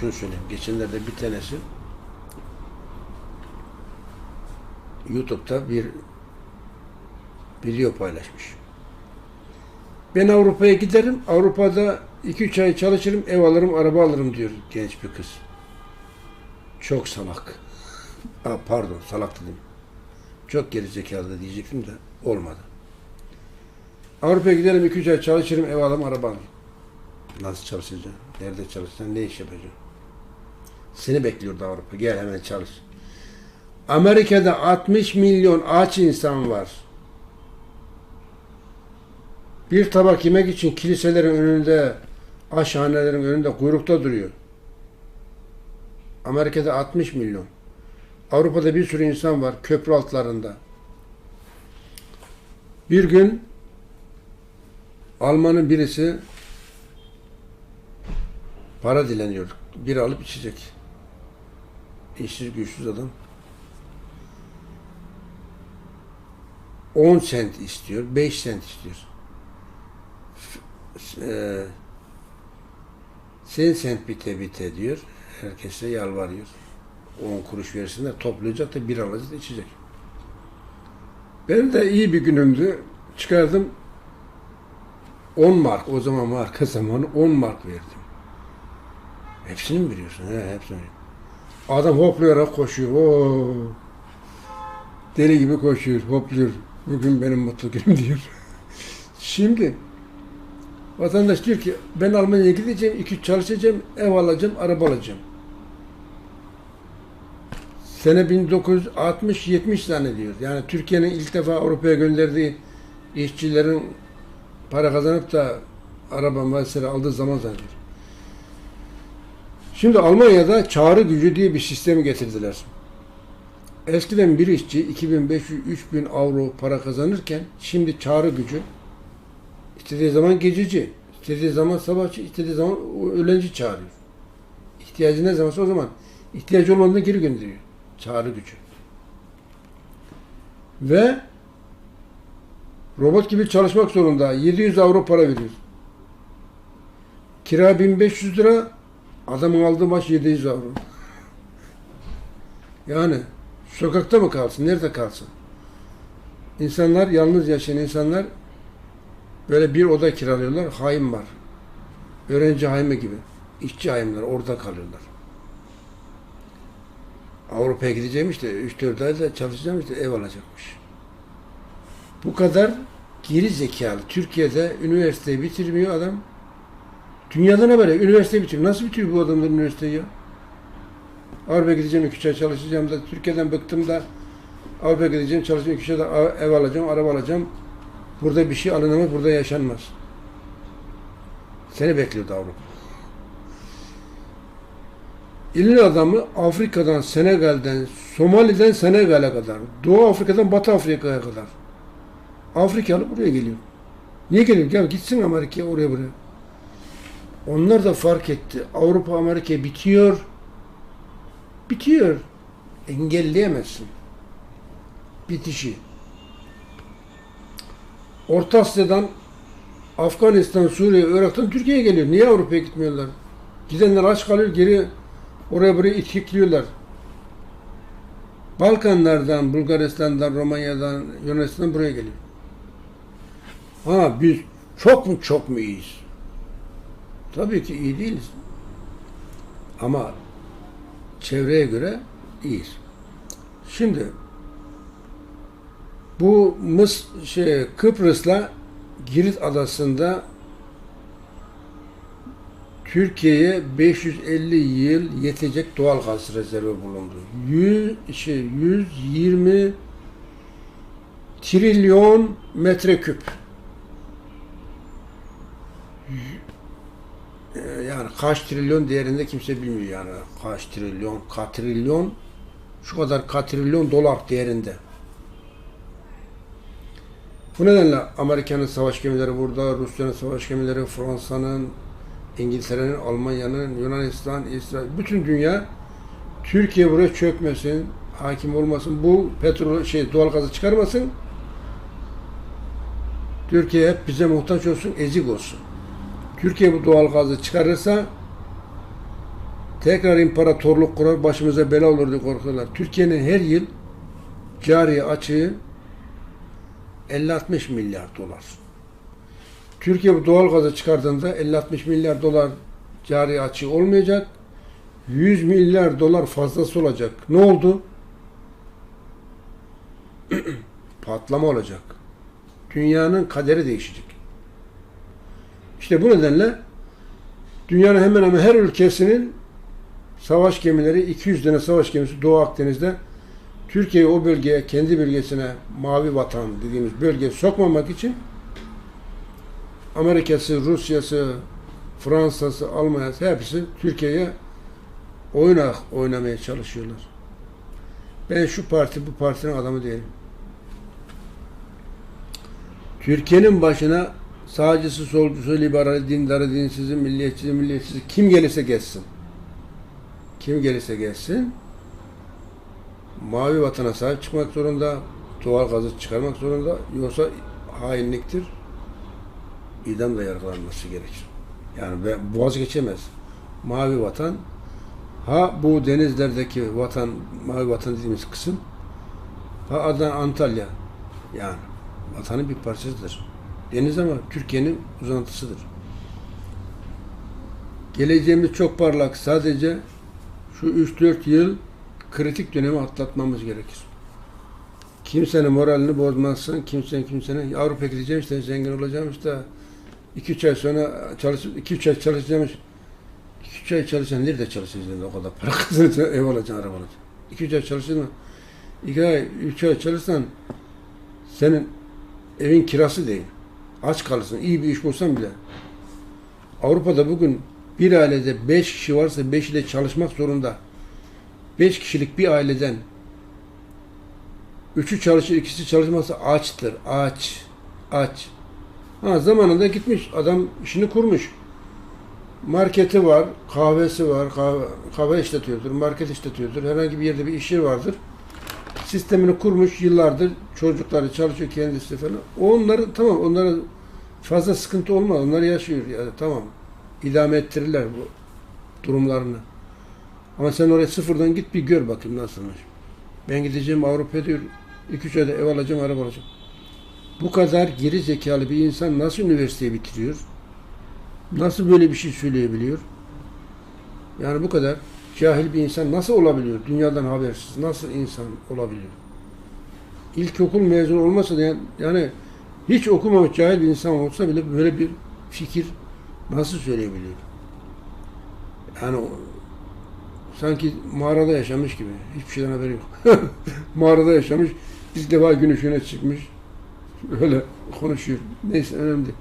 şunu söyleyeyim. Geçenlerde bir tanesi YouTube'da bir video paylaşmış. Ben Avrupa'ya giderim, Avrupa'da 2-3 ay çalışırım, ev alırım, araba alırım diyor genç bir kız. Çok salak. Aa, pardon, salak dedim. Çok gerizekalı diyecektim de olmadı. Avrupa'ya giderim, 2-3 ay çalışırım, ev alırım, araba alırım. Nasıl çalışacaksın? Nerede çalışacaksın? Ne iş yapacaksın? Seni bekliyordu Avrupa. Gel hemen çalış. Amerika'da 60 milyon aç insan var. Bir tabak yemek için kiliselerin önünde, aşhanelerin önünde kuyrukta duruyor. Amerika'da 60 milyon. Avrupa'da bir sürü insan var köprü altlarında. Bir gün Alman'ın birisi para dileniyor. Bir alıp içecek. İşsiz güçsüz adam. 10 sent istiyor, 5 sent istiyor. Eee, sen sent bite bite diyor. Herkese yalvarıyor. 10 kuruş versinler toplayacak da bir alacak da içecek. Benim de iyi bir günümdü. Çıkardım 10 mark. O zaman marka zamanı 10 mark verdim. Hepsini mi veriyorsun? He, hepsini. Adam hoplayarak koşuyor. Oo. Deli gibi koşuyor, hopluyor. Bugün benim mutlu günüm diyor. Şimdi vatandaş diyor ki ben Almanya'ya gideceğim, iki çalışacağım, ev alacağım, araba alacağım. Sene 1960-70 zannediyor. Yani Türkiye'nin ilk defa Avrupa'ya gönderdiği işçilerin para kazanıp da araba mesela aldığı zaman zannediyor. Şimdi Almanya'da çağrı gücü diye bir sistemi getirdiler. Eskiden bir işçi 2500-3000 avro para kazanırken şimdi çağrı gücü istediği zaman gececi, istediği zaman sabahçı, istediği zaman öğlenci çağırıyor. İhtiyacı ne zamansa o zaman ihtiyacı olanını geri gönderiyor. Çağrı gücü. Ve robot gibi çalışmak zorunda. 700 avro para veriyor. Kira 1500 lira, adamın aldığı maaş 700 avro. Yani sokakta mı kalsın, nerede kalsın? İnsanlar, yalnız yaşayan insanlar böyle bir oda kiralıyorlar, haim var. Öğrenci haimi gibi. İşçi haimler, orada kalıyorlar. Avrupa'ya gideceğim işte, 3-4 ayda çalışacağım işte, ev alacakmış. Bu kadar geri zekalı. Türkiye'de üniversiteyi bitirmiyor adam. Dünyada ne böyle? Üniversite bitiriyor. Nasıl bitiriyor bu adamlar üniversiteyi ya? Avrupa'ya gideceğim, iki ay çalışacağım da Türkiye'den bıktım da Avrupa'ya gideceğim, çalışacağım, iki ay da ev alacağım, araba alacağım. Burada bir şey alınamaz, burada yaşanmaz. Seni bekliyordu Avrupa. İlin adamı Afrika'dan, Senegal'den, Somali'den Senegal'e kadar, Doğu Afrika'dan Batı Afrika'ya kadar. Afrikalı buraya geliyor. Niye geliyor? Gel gitsin Amerika'ya oraya buraya. Onlar da fark etti. Avrupa Amerika bitiyor. Bitiyor. Engelleyemezsin. Bitişi. Orta Asya'dan Afganistan, Suriye, Irak'tan Türkiye'ye geliyor. Niye Avrupa'ya gitmiyorlar? Gidenler aç kalıyor, geri oraya buraya itikliyorlar. Balkanlardan, Bulgaristan'dan, Romanya'dan, Yunanistan'dan buraya geliyor. Ha biz çok mu çok mu iyiyiz? Tabii ki iyi değiliz. Ama çevreye göre iyiyiz. Şimdi bu Mıs şey Kıbrıs'la Girit adasında Türkiye'ye 550 yıl yetecek doğal gaz rezervi bulundu. 100, şey, 120 trilyon metreküp. Ee, Yani kaç trilyon değerinde kimse bilmiyor yani. Kaç trilyon, katrilyon, şu kadar katrilyon dolar değerinde. Bu nedenle Amerika'nın savaş gemileri burada, Rusya'nın savaş gemileri, Fransa'nın, İngiltere'nin, Almanya'nın, Yunanistan, İsrail, bütün dünya Türkiye buraya çökmesin, hakim olmasın, bu petrol şey doğal gazı çıkarmasın. Türkiye hep bize muhtaç olsun, ezik olsun. Türkiye bu doğal gazı çıkarırsa tekrar imparatorluk kurar başımıza bela olur diye korkuyorlar. Türkiye'nin her yıl cari açığı 50-60 milyar dolar. Türkiye bu doğal gazı çıkardığında 50-60 milyar dolar cari açığı olmayacak. 100 milyar dolar fazlası olacak. Ne oldu? Patlama olacak. Dünyanın kaderi değişecek. İşte bu nedenle dünyanın hemen hemen her ülkesinin savaş gemileri 200 tane savaş gemisi Doğu Akdeniz'de Türkiye'yi o bölgeye, kendi bölgesine mavi vatan dediğimiz bölgeye sokmamak için Amerika'sı, Rusya'sı, Fransa'sı, Almanya'sı hepsi Türkiye'ye oynak oynamaya çalışıyorlar. Ben şu parti, bu partinin adamı değilim. Türkiye'nin başına sağcısı, solcusu, liberali, dindarı, dinsizi, milliyetçisi, milliyetsizi kim gelirse gelsin. Kim gelirse gelsin. Mavi vatana sahip çıkmak zorunda. Doğal gazı çıkarmak zorunda. Yoksa hainliktir. İdamla yargılanması gerekir. Yani boğaz geçemez. Mavi vatan ha bu denizlerdeki vatan, mavi vatan dediğimiz kısım ha Adana, Antalya yani vatanın bir parçasıdır. Deniz ama Türkiye'nin uzantısıdır. Geleceğimiz çok parlak. Sadece şu 3-4 yıl kritik dönemi atlatmamız gerekir. Kimsenin moralini bozmazsın. Kimsenin kimsenin Avrupa gideceğim işte zengin olacağım işte 2-3 ay sonra çalışıp 2-3 ay çalışacağım 2-3 ay çalışan nerede çalışacaksın o kadar para kazanacaksın ev alacaksın araba alacaksın 2-3 ay çalışırsan 2 ay 3 ay çalışsan senin evin kirası değil. Aç kalırsın. iyi bir iş bulsan bile. Avrupa'da bugün bir ailede 5 kişi varsa 5 ile çalışmak zorunda. 5 kişilik bir aileden üçü çalışır, ikisi çalışmazsa açtır. Aç. Aç. Ha, zamanında gitmiş. Adam işini kurmuş. Marketi var, kahvesi var, kahve, kahve işletiyordur, market işletiyordur. Herhangi bir yerde bir iş yeri vardır. Sistemini kurmuş yıllardır. Çocukları çalışıyor kendisi falan. Onları tamam onlara fazla sıkıntı olmaz. Onlar yaşıyor. Yani tamam. İdame ettirirler bu durumlarını. Ama sen oraya sıfırdan git bir gör bakayım nasılmış. Ben gideceğim Avrupa diyor. 2-3 ayda ev alacağım, araba alacağım. Bu kadar geri zekalı bir insan nasıl üniversiteyi bitiriyor? Nasıl böyle bir şey söyleyebiliyor? Yani bu kadar cahil bir insan nasıl olabiliyor? Dünyadan habersiz nasıl insan olabiliyor? İlkokul mezunu olmasa da yani, hiç okumamış cahil bir insan olsa bile böyle bir fikir nasıl söyleyebiliyor? Yani sanki mağarada yaşamış gibi. Hiçbir şeyden haberi yok. mağarada yaşamış. İlk defa gün ışığına çıkmış. Öyle konuşuyor. Neyse önemli değil.